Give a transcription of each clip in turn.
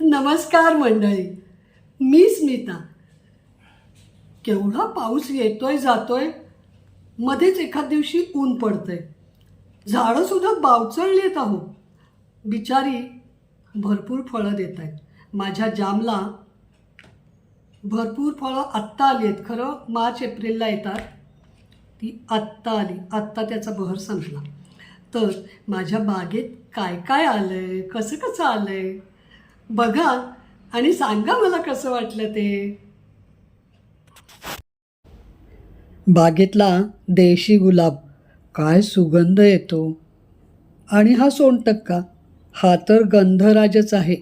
नमस्कार मंडळी मी स्मिता. केवढा पाऊस येतोय जातोय मध्येच एखाद दिवशी ऊन पडतंय. झाडं सुद्धा बावचळली आहेत. आहो बिचारी भरपूर फळं देत आहेत माझ्या जामला भरपूर फळं आत्ता आली आहेत. खरं मार्च एप्रिलला येतात. ती आत्ता आली. आत्ता त्याचा बहर संपला. तर माझ्या बागेत काय काय आलं आहे कसं कसं आलं आहे बघा आणि सांगा मला कसं वाटलं ते. बागेतला देशी गुलाब काय सुगंध येतो. आणि हा सोनटक्का हा तर गंधराजच आहे.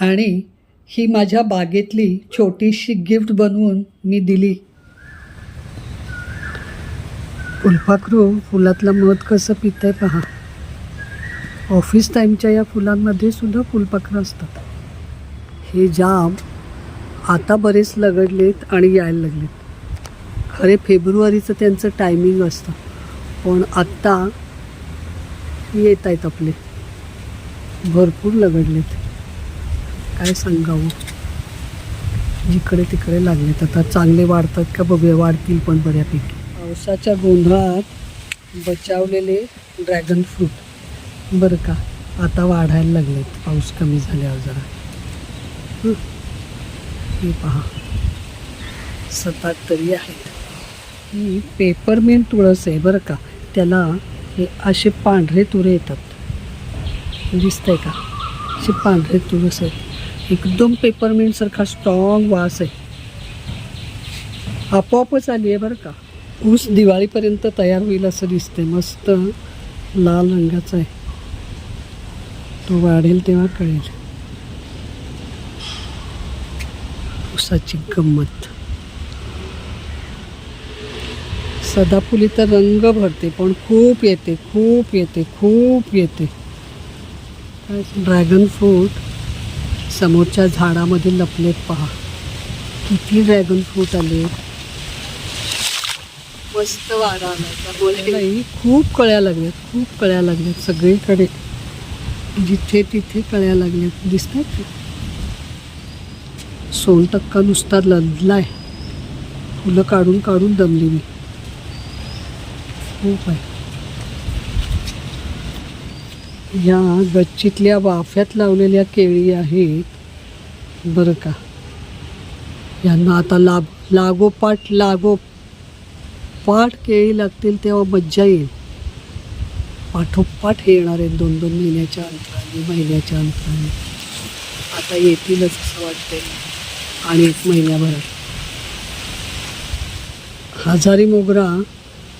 आणि ही माझ्या बागेतली छोटीशी गिफ्ट बनवून मी दिली. फुलपाखरू फुलातलं मध कसं पितंय पहा. ऑफिस टाईमच्या या फुलांमध्ये सुद्धा फुलपाखरं असतात. हे जाम आता बरेच लगडलेत आणि यायला लागलेत. खरे फेब्रुवारीचं त्यांचं टायमिंग असतं. पण आत्ता येत आहेत आपले. भरपूर लगडलेत. काय सांगावं? जिकडे तिकडे लागलेत. आता चांगले वाढतात का बघूया. वाढतील पण बऱ्यापैकी. पावसाच्या गोंधळात बचावलेले ड्रॅगन फ्रूट बरं का. आता वाढायला लागलेत. पाऊस कमी झाल्यावर जरा. हे. पहा. सतात तरी आहेत. ही पेपरमेंट तुळस आहे बरं का. त्याला हे असे पांढरे तुरे येतात. दिसतंय का? असे पांढरे तुळस आहेत. एकदम पेपरमेंटसारखा स्ट्रॉंग वास आहे. आपोआपच आली आहे बरं का. ऊस दिवाळीपर्यंत तयार होईल असं दिसतंय. मस्त लाल रंगाचं आहे. तो वाढेल तेव्हा कळेल. ऊसाची गंमत. सदाफुली तर रंग भरते पण खूप येते खूप येते खूप येते. ड्रॅगन फ्रूट समोरच्या झाडामध्ये लपलेत पहा. किती ड्रॅगन फ्रूट आले? मस्त वारा आला. त्यामुळे खूप कळ्या लागल्यात खूप कळ्या लागल्यात सगळीकडे. जिथे तिथे कळ्या लागल्यात दिसतात सोनटक्का नुसता लदलाय. फुलं काढून काढून दमली मी. खूप आहे. या गच्चीतल्या वाफ्यात लावलेल्या केळी आहेत बरं का. यांना आता लाभ लागोपाठ लागो पाठ केळी लागतील तेव्हा मज्जा येईल. पाठोपाठ हे येणार आहेत दोन दोन महिन्याच्या अंतराने महिन्याच्या अंतराने. आता येतीलच असं वाटतंय. आणि एक महिन्याभरात. हजारी मोगरा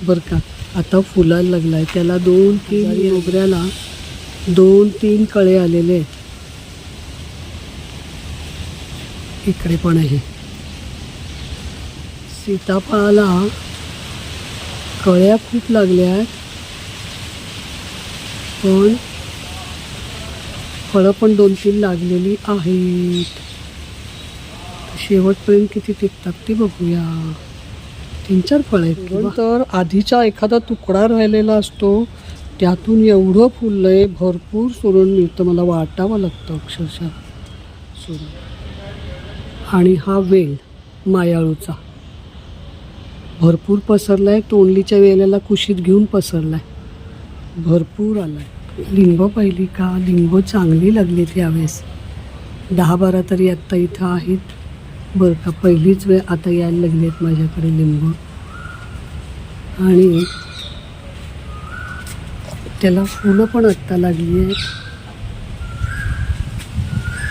बरं का आता फुलायला लागलाय. त्याला दोन तीन मोगऱ्याला दोन तीन कळे आलेले आहेत. इकडे पण आहे. सीताफळाला कळ्या खूप लागल्या आहेत. पण फळं पण दोन तीन लागलेली आहेत. शेवटपर्यंत किती टिकतात ते बघूया. तीन चार फळं आहेत तर आधीचा एखादा तुकडा राहिलेला असतो त्यातून एवढं फुललंय भरपूर सुरण मिळतं मला वाटावं लागतं अक्षरशः. सुरण आणि हा वेल मायाळूचा. भरपूर पसरलाय तोंडलीच्या वेळेला कुशीत घेऊन पसरलाय. भरपूर आला आहे लिंब पाहिली का? लिंब चांगली लागलीत यावेळेस. दहा बारा तरी आत्ता इथं आहेत. बरं का? पहिलीच वेळ आता यायला लागली आहेत माझ्याकडे लिंब. आणि त्याला फुलं पण आत्ता लागली आहेत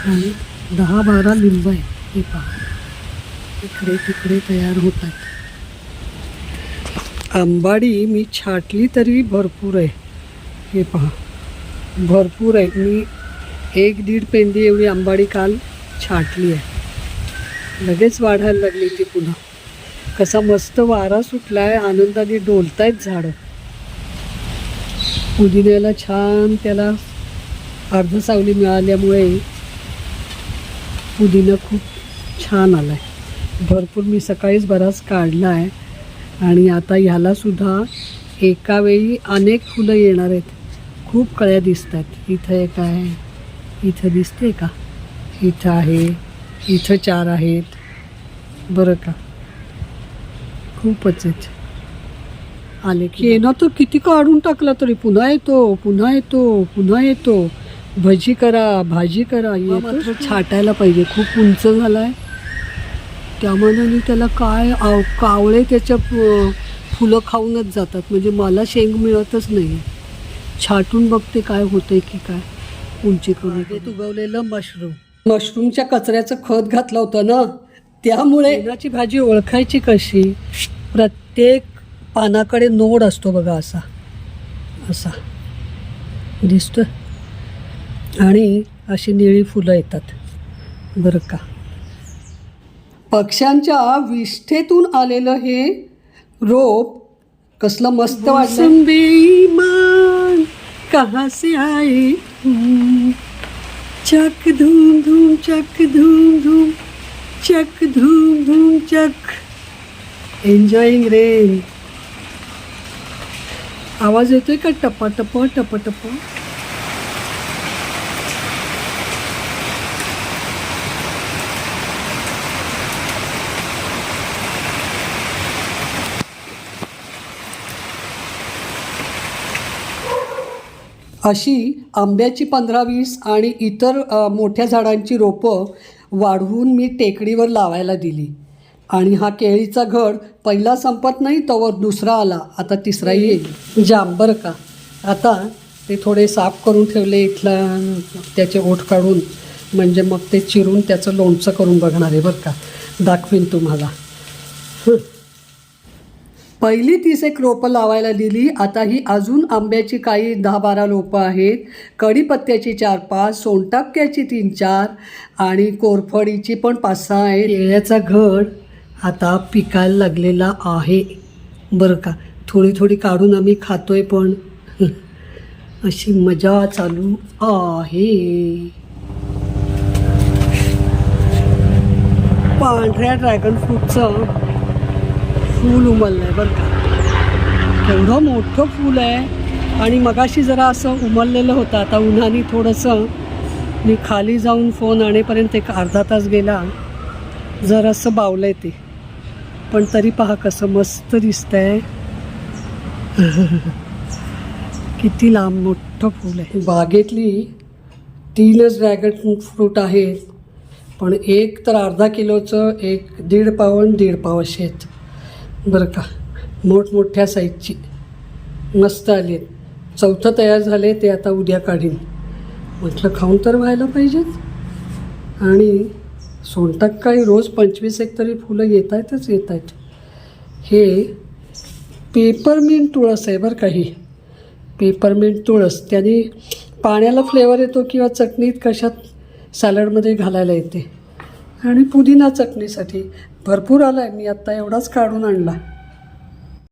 आणि दहा बारा लिंब आहेत. हे पहा. इकडे तिकडे तयार होतात. आंबाडी मी छाटली तरी भरपूर आहे. हे पहा. भरपूर आहे मी एक दीड पेंदी एवढी आंबाडी काल छाटली आहे. लगेच वाढायला लागली ती पुन्हा. कसा मस्त वारा सुटला आहे आनंदाने डोलतायत झाडं. पुदिन्याला छान त्याला अर्ध सावली मिळाल्यामुळे पुदिना खूप छान आला आहे भरपूर मी सकाळीच बराच काढला आहे आणि आता ह्यालासुद्धा एकावेळी एका वेळी अनेक फुलं येणार आहेत. खूप कळ्या दिसतात. इथं एक आहे. इथं दिसते का? इथं आहे. इथं चार आहेत. बरं का? खूपच आहेत. आले की येणं तर किती काढून टाकला तरी. पुन्हा येतो पुन्हा येतो पुन्हा येतो. भजी करा भाजी करा. मात्र छाटायला पाहिजे. खूप उंच झाला आहे त्यामानाने त्याला काय आव कावळे त्याच्या फुलं खाऊनच जातात. म्हणजे मला शेंग मिळतच नाही छाटून बघते काय होतंय की काय. उंची करून ते उगवलेलं मशरूम मशरूमच्या कचऱ्याचं खत घातलं होतं ना. त्यामुळे मेणाची भाजी ओळखायची कशी? प्रत्येक पानाकडे नोड असतो बघा असा. असा. दिसतोय? आणि अशी निळी फुलं येतात. बरं का? पक्ष्यांच्या विष्ठेतून आलेलं हे रोप कसलं मस्त वाटलं. कहाँ से आई चक धूम धूम चक धूम धूम चक धूम धूम चक। एन्जॉईंग रेन आवाज येतोय का टप्पा टप्पा टप्पा टप्पा अशी आंब्याची पंधरा वीस आणि इतर मोठ्या झाडांची रोपं वाढवून मी टेकडीवर लावायला दिली. आणि हा केळीचा घड पहिला संपत नाही तवर दुसरा आला. आता तिसराही येईल. जाम बरं का आता ते थोडे साफ करून ठेवले इथला त्याचे ओठ काढून. म्हणजे मग ते चिरून त्याचं लोणचं करून बघणार आहे बरं का. दाखवीन तुम्हाला. पहिली तीस एक रोपं लावायला दिली. आता ही अजून आंब्याची काही दहा बारा रोपं आहेत. कढीपत्त्याची चार पाच सोनटाक्याची तीन चार आणि कोरफडीची पण पाच सहा आहे केळ्याचा घड आता पिकायला लागलेला आहे. बरं का? थोडी थोडी काढून आम्ही खातोय पण. अशी मजा चालू आहे. पांढऱ्या ड्रॅगन फ्रूटचं फूल उमललं आहे बरं का. एवढं मोठं फूल आहे. आणि मगाशी जरा असं उमललेलं होतं. आता उन्हाने थोडंसं मी खाली जाऊन फोन आणेपर्यंत एक अर्धा तास गेला. जरासं बावलं आहे ते. पण तरी पहा कसं मस्त दिसतंय. किती लांब मोठं फूल आहे. बागेतली तीनच ड्रॅगन फ्रूट आहेत. पण एक तर अर्धा किलोचं एक दीड पावन दीड पाव असे आहेत. बरं का. मोठमोठ्या साईजची. मस्त आली आहेत चौथं तयार झाले ते आता उद्या काढीन. म्हटलं खाऊन तर व्हायला पाहिजेत. आणि सोनटाक काही रोज पंचवीस एक तरी फुलं येत आहेतच येत आहेत हे पेपरमिंट तुळस आहे बरं काही पेपरमिंट तुळस. त्याने पाण्याला फ्लेवर येतो किंवा चटणीत कशात सॅलडमध्ये घालायला येते. आणि पुदिना चटणीसाठी भरपूर आला आहे मी आत्ता एवढाच काढून आणला.